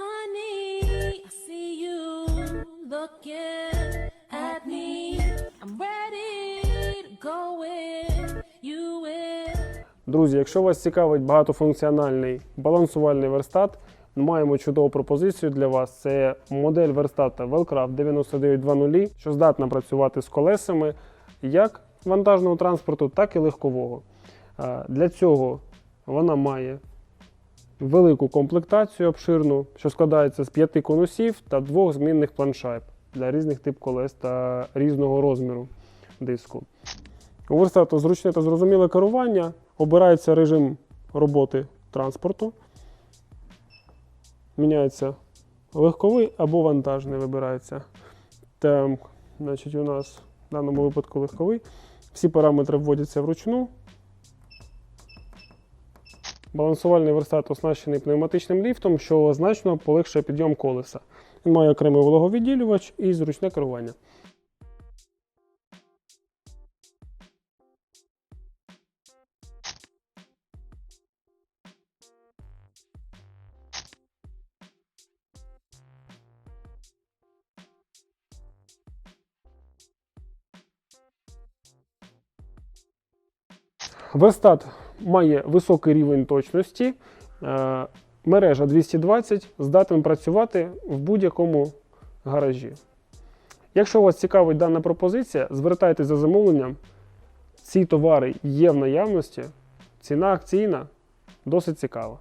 Honey, I see you looking at me. I'm ready to go with you with. Друзі, якщо вас цікавить багатофункціональний балансувальний верстат, маємо чудову пропозицію для вас. Це модель верстата Wellcraft 9920, що здатна працювати з колесами як вантажного транспорту, так і легкового. Е, Для цього вона має велику комплектацію обширну, що складається з п'яти конусів та двох змінних планшайб для різних тип колес та різного розміру диску. У верстату зручне та зрозуміле керування. Обирається режим роботи транспорту. Міняється легковий або вантажний вибирається. Там, значить, у нас в даному випадку легковий. Всі параметри вводяться вручну. Балансувальний верстат оснащений пневматичним ліфтом, що значно полегшує підйом колеса. Він має окремий вологовідділювач і зручне керування. Верстат має високий рівень точності, е, мережа 220, здатен працювати в будь-якому гаражі. Якщо вас цікавить дана пропозиція, звертайтеся за замовленням. Ці товари є в наявності, ціна акційна, досить цікава.